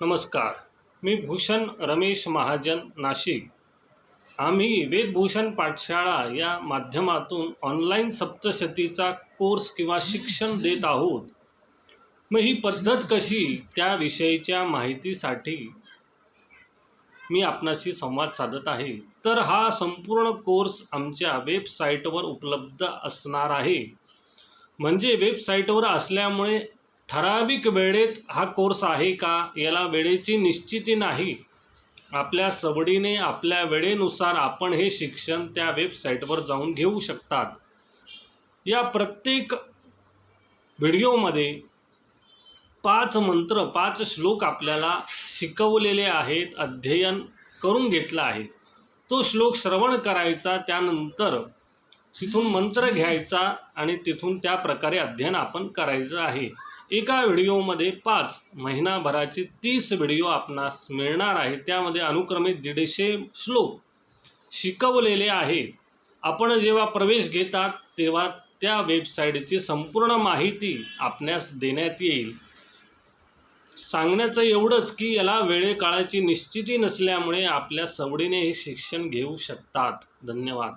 नमस्कार. मी भूषण रमेश महाजन नाशिक. आम्ही वेदभूषण पाठशाळा या माध्यमातून ऑनलाईन सप्तशतीचा कोर्स किंवा शिक्षण देत आहोत. मग ही पद्धत कशी? त्याविषयीच्या माहितीसाठी मी आपणाशी संवाद साधत आहे. तर हा संपूर्ण कोर्स आमच्या वेबसाईटवर उपलब्ध असणार आहे. म्हणजे वेबसाईटवर असल्यामुळे ठराविक वेळेत हा कोर्स आहे का? याला वेळेची निश्चिती नाही. आपल्या सवडीने आपल्या वेळेनुसार आपण हे शिक्षण त्या वेबसाईटवर जाऊन घेऊ शकतात. या प्रत्येक व्हिडिओमध्ये पाच मंत्र पाच श्लोक आपल्याला शिकवलेले आहेत अध्ययन करून घेतलं आहे. तो श्लोक श्रवण करायचा त्यानंतर तिथून मंत्र घ्यायचा आणि तिथून त्या प्रकारे अध्ययन आपण करायचं आहे. एका व्हिडिओमध्ये पाच महिनाभराचे तीस व्हिडिओ आपणास मिळणार आहे त्यामध्ये अनुक्रमे दीडशे श्लोक शिकवलेले आहे. आपण जेव्हा प्रवेश घेतात तेव्हा त्या वेबसाईटची संपूर्ण माहिती आपणास देण्यात येईल. सांगण्याचं एवढंच की याला वेळेकाळाची निश्चिती नसल्यामुळे आपल्या सवडीने हे शिक्षण घेऊ शकतात. धन्यवाद.